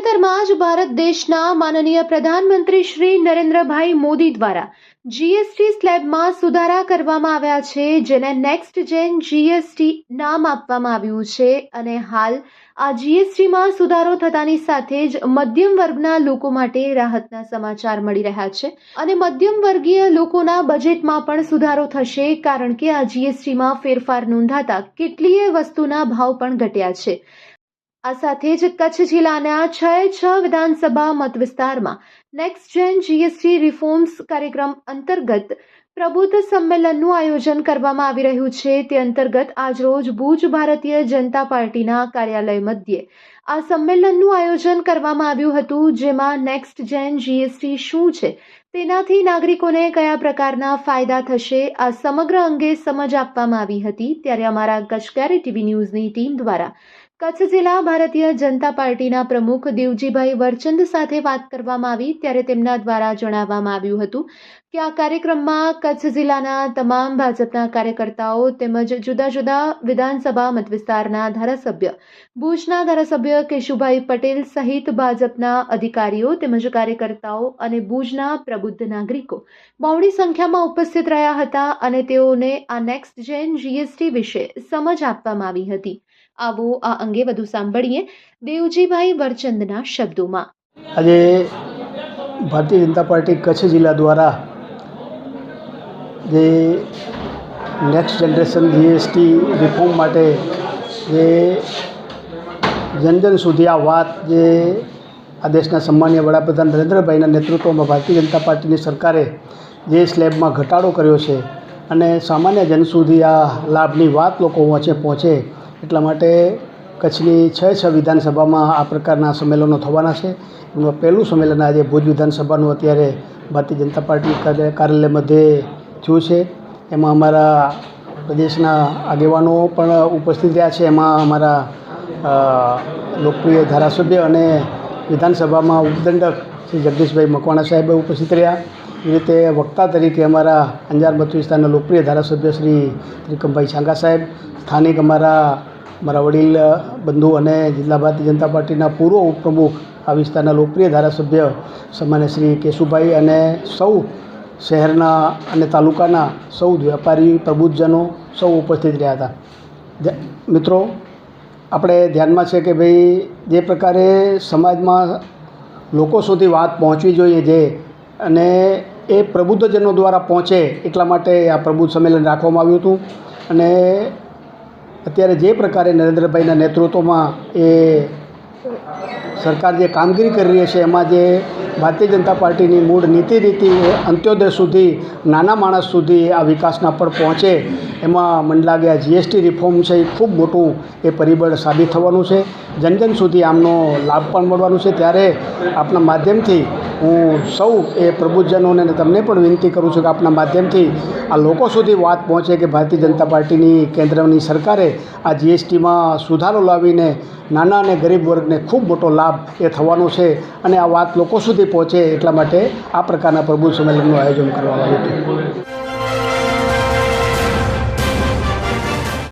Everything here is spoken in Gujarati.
તાજેતરમાં જ ભારત દેશના માનનીય પ્રધાનમંત્રી શ્રી નરેન્દ્રભાઈ મોદી દ્વારા જીએસટી સ્લેબમાં સુધારા કરવામાં આવ્યા છે, જેને નેક્સ્ટ જેન જીએસટી નામ આપવામાં આવ્યું છે. અને હાલ આ જીએસટીમાં સુધારો થતાની સાથે જ મધ્યમ વર્ગના લોકો માટે રાહતના સમાચાર મળી રહ્યા છે. અને મધ્યમ વર્ગીય લોકોના બજેટમાં પણ સુધારો થશે, કારણ કે આ જીએસટીમાં ફેરફાર નોંધાતા કેટલીય વસ્તુના ભાવ પણ ઘટ્યા છે. આ સાથે જ કચ્છ જિલ્લાના છ છ વિધાનસભા મત વિસ્તારમાં નેક્સ્ટ જેન જીએસટી રિફોર્મ્સ કાર્યક્રમ અંતર્ગત પ્રબુદ્ધ સંમેલનનું આયોજન કરવામાં આવી રહ્યું છે. તે અંતર્ગત આજરોજ ભુજ ભારતીય જનતા પાર્ટીના કાર્યાલય મધ્યે આ સંમેલનનું આયોજન કરવામાં આવ્યું હતું, જેમાં નેક્સ્ટ જેન જીએસટી શું છે, તેનાથી નાગરિકોને કયા પ્રકારના ફાયદા થશે, આ સમગ્ર અંગે સમજ આપવામાં આવી હતી. ત્યારે અમારા કચકારી ટીવી ન્યૂઝની ટીમ દ્વારા કચ્છ જિલ્લા ભારતીય જનતા પાર્ટીના પ્રમુખ દેવજીભાઈ વરચંદ સાથે વાત કરવામાં આવી ત્યારે તેમના દ્વારા જણાવવામાં આવ્યું હતું કે આ કાર્યક્રમમાં કચ્છ જિલ્લાના તમામ ભાજપના કાર્યકર્તાઓ તેમજ જુદા જુદા વિધાનસભા મતવિસ્તારના ધારાસભ્ય, ભુજના ધારાસભ્ય કેશુભાઈ પટેલ સહિત ભાજપના અધિકારીઓ તેમજ કાર્યકર્તાઓ અને ભુજના પ્રબુદ્ધ નાગરિકો બહોળી સંખ્યામાં ઉપસ્થિત રહ્યા હતા અને તેઓને આ નેક્સ્ટ જેન જીએસટી વિશે સમજ આપવામાં આવી હતી. આવો આ અંગે વધુ સાંભળીએ દેવજીભાઈ વરચંદના શબ્દોમાં. આજે ભારતીય જનતા પાર્ટી કચ્છ જિલ્લા દ્વારા જે નેક્સ્ટ જનરેશન જીએસટી રિફોર્મ માટે જે જન જન સુધી આ વાત જે આ દેશના સન્માનીય વડાપ્રધાન નરેન્દ્રભાઈના નેતૃત્વમાં ભારતીય જનતા પાર્ટીની સરકારે જે સ્લેબમાં ઘટાડો કર્યો છે અને સામાન્ય જન સુધી આ લાભની વાત લોકો વચ્ચે પહોંચે એટલા માટે કચ્છની છ છ વિધાનસભામાં આ પ્રકારના સંમેલનો થવાના છે. એમાં પહેલું સંમેલન આજે ભુજ વિધાનસભાનું અત્યારે ભારતીય જનતા પાર્ટી કાર્ય- કાર્યાલય મધ્યે થયું છે. એમાં અમારા પ્રદેશના આગેવાનો પણ ઉપસ્થિત રહ્યા છે. એમાં અમારા લોકપ્રિય ધારાસભ્ય અને વિધાનસભામાં ઉપદંડક શ્રી જગદીશભાઈ મકવાણા સાહેબ ઉપસ્થિત રહ્યા. એ રીતે વક્તા તરીકે અમારા અંજાર મત વિસ્તારના લોકપ્રિય ધારાસભ્ય શ્રી ત્રિકમભાઈ છાંગા સાહેબ, સ્થાનિક અમારા મારા વડીલ બંધુ અને જિલ્લા ભારતીય જનતા પાર્ટીના પૂર્વ ઉપપ્રમુખ આ વિસ્તારના લોકપ્રિય ધારાસભ્ય સામાન્ય શ્રી કેશુભાઈ અને સૌ શહેરના અને તાલુકાના સૌ વેપારી પ્રબુદ્ધજનો સૌ ઉપસ્થિત રહ્યા હતા. મિત્રો, આપણે ધ્યાનમાં છે કે ભાઈ, જે પ્રકારે સમાજમાં લોકો સુધી વાત પહોંચવી જોઈએ જે અને એ પ્રબુદ્ધજનો દ્વારા પહોંચે એટલા માટે આ પ્રબુદ્ધ સંમેલન રાખવામાં આવ્યું હતું. અને અત્યારે જે પ્રકારે નરેન્દ્રભાઈના નેતૃત્વમાં એ સરકાર જે કામગીરી કરી રહી છે એમાં જે ભારતીય જનતા પાર્ટીની મૂળ નીતિ રીતિ અંત્યોદય સુધી, નાના માણસ સુધી આ વિકાસના પર પહોંચે, એમાં મને લાગે આ જીએસટી રિફોર્મ છે એ ખૂબ મોટું એ પરિબળ સાબિત થવાનું છે. જન જન સુધી આમનો લાભ પણ મળવાનું છે. ત્યારે આપના માધ્યમથી હું સૌ એ પ્રભુજનોને તમને પણ વિનંતી કરું છું કે આપના માધ્યમથી આ લોકો સુધી વાત પહોંચે કે ભારતીય જનતા પાર્ટીની કેન્દ્રની સરકારે આ જીએસટીમાં સુધારો લાવીને નાના અને ગરીબ વર્ગને ખૂબ મોટો લાભ એ થવાનો છે. અને આ વાત લોકો સુધી પહોંચે એટલા માટે આ પ્રકારના પ્રભુ સંમેલનનું આયોજન કરવામાં આવ્યું હતું.